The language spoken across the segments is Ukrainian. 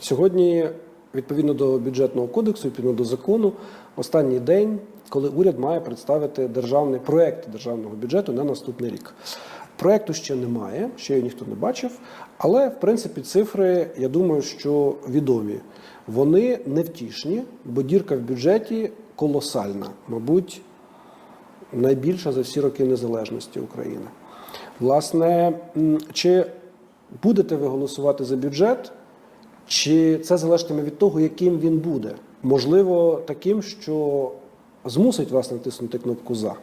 Сьогодні, відповідно до бюджетного кодексу, відповідно до закону, останній день, коли уряд має представити державний проект державного бюджету на наступний рік. Проекту ще немає, ще його ніхто не бачив, але в принципі цифри, я думаю, що відомі. Вони невтішні, бо дірка в бюджеті колосальна, мабуть, найбільша за всі роки незалежності України. Власне, чи будете ви голосувати за бюджет, чи це залежатиме від того, яким він буде? Можливо, таким, що змусить вас натиснути кнопку за.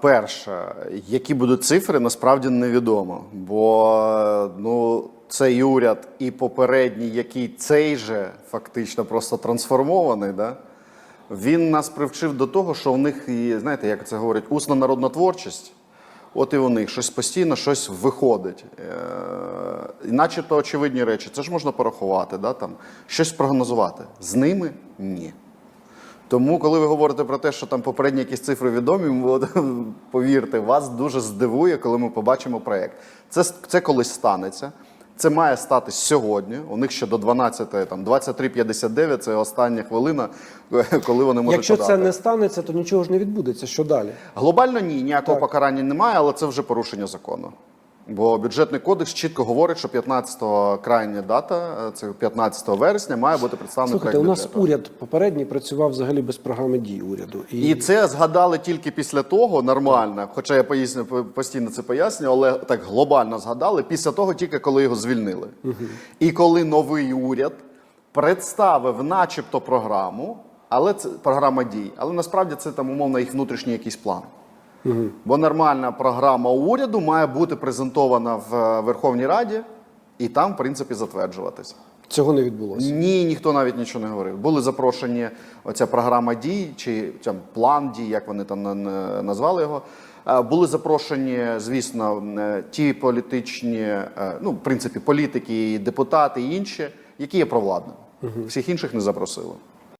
Перше, які будуть цифри, насправді невідомо. Бо ну, цей уряд і попередній, який цей же фактично просто трансформований, да? він нас привчив до того, що в них, знаєте, як це говорять, усна народна творчість. От і у них щось постійно щось виходить. Начебто очевидні речі. Це ж можна порахувати, да, там, щось прогнозувати. З ними ні. Тому, коли ви говорите про те, що там попередні якісь цифри відомі, от, повірте, вас дуже здивує, коли ми побачимо проєкт. Це, це колись станеться. Це має статись сьогодні. У них ще до 12, там 23.59 це остання хвилина, коли вони можуть Якщо подати. це не станеться, то нічого ж не відбудеться. Що далі? Глобально ні, ніякого Так. покарання немає, але це вже порушення закону. Бо бюджетний кодекс чітко говорить, що 15-го крайня дата, е, це 15 вересня, має бути представлений Слухайте, у нас уряд попередній працював взагалі без програми дій уряду. І це згадали тільки після того, нормально, хоча я поясню, постійно це пояснюю, але так глобально згадали, після того, тільки коли його звільнили. І коли новий уряд представив начебто програму, але це програма дій, але насправді це там умовно їх внутрішній якийсь план. Бо нормальна програма уряду має бути презентована в е, Верховній Раді і там, в принципі, затверджуватися. цього не відбулося. Ні, ніхто навіть нічого не говорив. Були запрошені оця програма дій чи там план дій, як вони там на- на- назвали його. Е, Були запрошені, звісно, е, ті політичні, ну, в принципі, політики, і депутати і інші, які є провладними. Всіх інших не запросили.